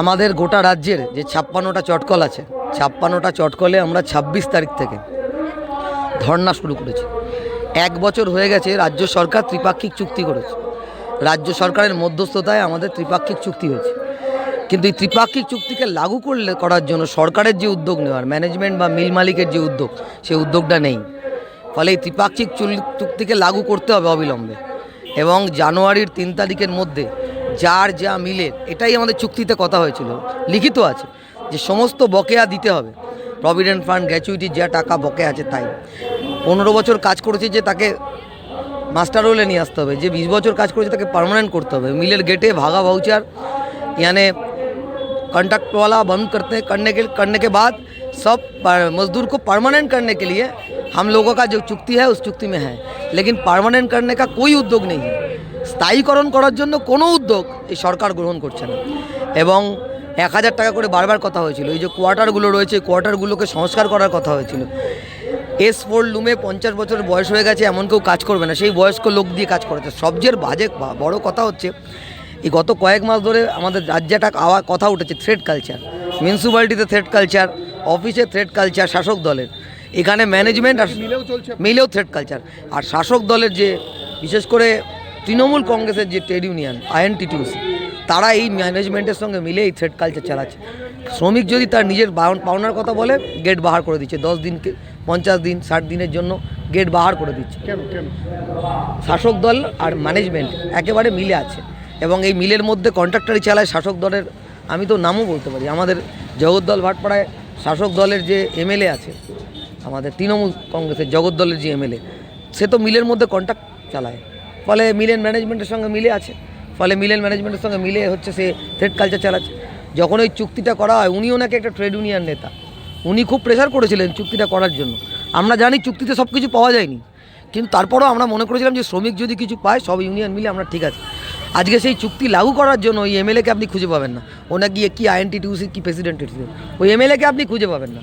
আমাদের গোটা রাজ্যের যে ছাপ্পান্নটা চটকল আছে, ছাপ্পান্নটা চটকলে আমরা ছাব্বিশ তারিখ থেকে ধর্না শুরু করেছি। এক বছর হয়ে গেছে রাজ্য সরকার ত্রিপাক্ষিক চুক্তি করেছে। রাজ্য সরকারের মধ্যস্থতায় আমাদের ত্রিপাক্ষিক চুক্তি হয়েছে। কিন্তু এই ত্রিপাক্ষিক চুক্তিকে লাগু করলে, করার জন্য সরকারের যে উদ্যোগ নেওয়ার ম্যানেজমেন্ট বা মিল মালিকের যে উদ্যোগ, সেই উদ্যোগটা নেই। ফলে এই ত্রিপাক্ষিক চুক্তিকে লাগু করতে হবে অবিলম্বে। এবং জানুয়ারির তিন তারিখের মধ্যে যার যা মিলে, এটাই আমাদের চুক্তিতে কথা হয়েছিল। লিখিত আছে যে সমস্ত বকেয়া দিতে হবে। প্রভিডেন্ট ফান্ড গ্র্যাচুইটি যা টাকা বকেয়া আছে তাই। পনেরো বছর কাজ করেছে যে তাকে মাস্টার রোলে নিয়ে আসতে হবে। যে বিশ বছর কাজ করেছে তাকে পারমানেন্ট করতে হবে। মিলের গেটে ভাগা ভাউচার ইয়ানে কন্ট্রাক্টওয়ালা বন্ধ করতে करने के करने বাদ সব মজদুর কো পারমানেন্ট परमानेंट करने के लिए हम लोगों চুক্তি जो चुक्ति है उस चुक्ति में है लेकिन परमानेंट স্থায়ীকরণ করার জন্য কোনো উদ্যোগ এই সরকার গ্রহণ করছে না। এবং এক হাজার টাকা করে বারবার কথা হয়েছিল। এই যে কোয়ার্টারগুলো রয়েছে এই কোয়ার্টারগুলোকে সংস্কার করার কথা হয়েছিল। এস ফোর লুমে পঞ্চাশ বছর বয়স হয়ে গেছে এমন কেউ কাজ করবে না। সেই বয়স্ক লোক দিয়ে কাজ করেছে সবচেয়ে বাজে বড় কথা হচ্ছে এই গত কয়েক মাস ধরে আমাদের রাজ্যে একটা আওয়া কথা উঠেছে থ্রেড কালচার মিউনিসিপ্যালিটিতে থ্রেড কালচার অফিসে থ্রেড কালচার শাসক দলের। এখানে ম্যানেজমেন্ট আর মিলেও চলছে। মিলেও থ্রেড কালচার আর শাসক দলের যে বিশেষ করে তৃণমূল কংগ্রেসের যে ট্রেড ইউনিয়ন আইএনটিটিউসি তারা এই ম্যানেজমেন্টের সঙ্গে মিলে এই থ্রেড কালচার চালাচ্ছে। শ্রমিক যদি তার নিজের পাওনার কথা বলে গেট বাহার করে দিচ্ছে। দশ দিনকে পঞ্চাশ দিন ষাট দিনের জন্য গেট বাহার করে দিচ্ছে। কেন কেন? শাসক দল আর ম্যানেজমেন্ট একেবারে মিলে আছে। এবং এই মিলের মধ্যে কন্ট্রাক্টারই চালায় শাসক দলের আমি তো নামও বলতে পারি। আমাদের জগদ্দল ভাটপাড়ায় শাসক দলের যে এমএলএ আছে আমাদের তৃণমূল কংগ্রেসের জগদ্দলের যে এমএলএ সে তো মিলের মধ্যে কন্ট্রাক্ট চালায়। ফলে মিলেন ম্যানেজমেন্টের সঙ্গে মিলে আছে। ফলে মিলেন ম্যানেজমেন্টের সঙ্গে মিলে হচ্ছে সে থ্রেড কালচার চালাচ্ছে। যখন ওই চুক্তিটা করা হয় উনিও নাকি একটা ট্রেড ইউনিয়ন নেতা। উনি খুব প্রেশার করেছিলেন চুক্তিটা করার জন্য। আমরা জানি চুক্তিতে সব কিছু পাওয়া যায়নি। কিন্তু তারপরেও আমরা মনে করেছিলাম যে শ্রমিক যদি কিছু পায়, সব ইউনিয়ন মিলে আমরা ঠিক আছে। আজকে সেই চুক্তি লাগু করার জন্য ওই এমএলএকে আপনি খুঁজে পাবেন না। ওনা গিয়ে কি আইএনটিটিউসি কি প্রেসিডেন্ট ওই এমএলএকে আপনি খুঁজে পাবেন না।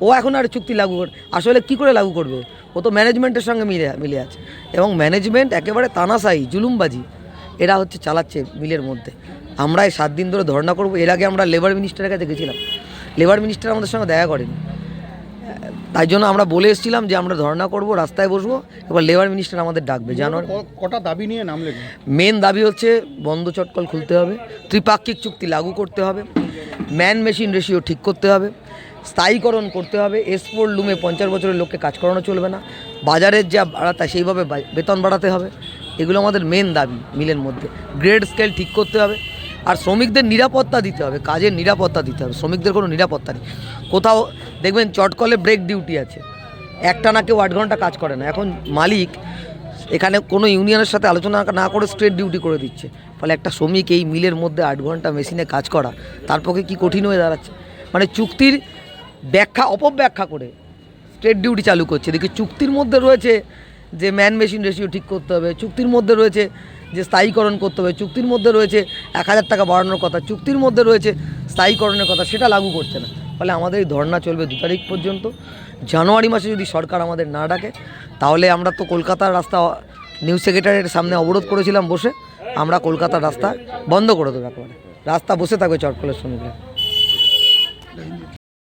ও এখন আর চুক্তি লাগু করে আসলে কি করে লাগু করবে? ও তো ম্যানেজমেন্টের সঙ্গে মিলে মিলে আছে। এবং ম্যানেজমেন্ট একেবারে তানাশাই জুলুমবাজি। এরা হচ্ছে চালাচ্ছে মিলের মধ্যে। আমরা এই সাত দিন ধরে ধর্ণা করব। এর আগে আমরা লেবার মিনিস্টারের কাছে গেছিলাম। লেবার মিনিস্টার আমাদের সঙ্গে দেখা করেনি। তাই জন্য আমরা বলে এসেছিলাম যে আমরা ধর্ণা করব রাস্তায় বসবো। এবার লেবার মিনিস্টার আমাদের ডাকবে। জানুয়ারি কটা দাবি নিয়ে নামলেন মেন দাবি হচ্ছে বন্ধ চটকল খুলতে হবে। ত্রিপাক্ষিক চুক্তি লাগু করতে হবে। ম্যান মেশিন রেশিও ঠিক করতে হবে। স্থায়ীকরণ করতে হবে। এক্সপোর্ট লুমে পঞ্চাশ বছরের লোককে কাজ করানো চলবে না। বাজারের যা বাড়াতা সেইভাবে বেতন বাড়াতে হবে। এগুলো আমাদের মেন দাবি মিলের মধ্যে। গ্রেড স্কেল ঠিক করতে হবে। আর শ্রমিকদের নিরাপত্তা দিতে হবে। কাজের নিরাপত্তা দিতে হবে। শ্রমিকদের কোনো নিরাপত্তা নেই। কোথাও, দেখবেন চটকলে ব্রেক ডিউটি আছে। একটা না কেউ আট ঘণ্টা কাজ করে না। এখন মালিক এখানে কোনো ইউনিয়নের সাথে আলোচনা না করে স্ট্রেট ডিউটি করে দিচ্ছে। ফলে একটা শ্রমিক এই মিলের মধ্যে আট ঘণ্টা মেশিনে কাজ করা, তার পক্ষে কী কঠিন হয়ে দাঁড়াচ্ছে? মানে চুক্তির ব্যাখ্যা, অপব্যাখ্যা করে স্ট্রেট ডিউটি চালু করছে। দেখি, চুক্তির মধ্যে রয়েছে যে ম্যান মেশিন রেশিও ঠিক করতে হবে, চুক্তির মধ্যে রয়েছে যে স্থায়ীকরণ করতে হবে, চুক্তির মধ্যে রয়েছে এক হাজার টাকা বাড়ানোর কথা, চুক্তির মধ্যে রয়েছে স্থায়ীকরণের কথা, সেটা লাগু করছে না। ফলে আমাদের এই ধর্না চলবে দু তারিখ পর্যন্ত। জানুয়ারি মাসে যদি সরকার আমাদের না ডাকে, তাহলে আমরা তো কলকাতার রাস্তা নিউজ সেক্রেটারির সামনে অবরোধ করেছিলাম বসে, আমরা কলকাতার রাস্তা বন্ধ করে দেবো একেবারে। রাস্তা বসে থাকবে চটকলের শ্রমিকরা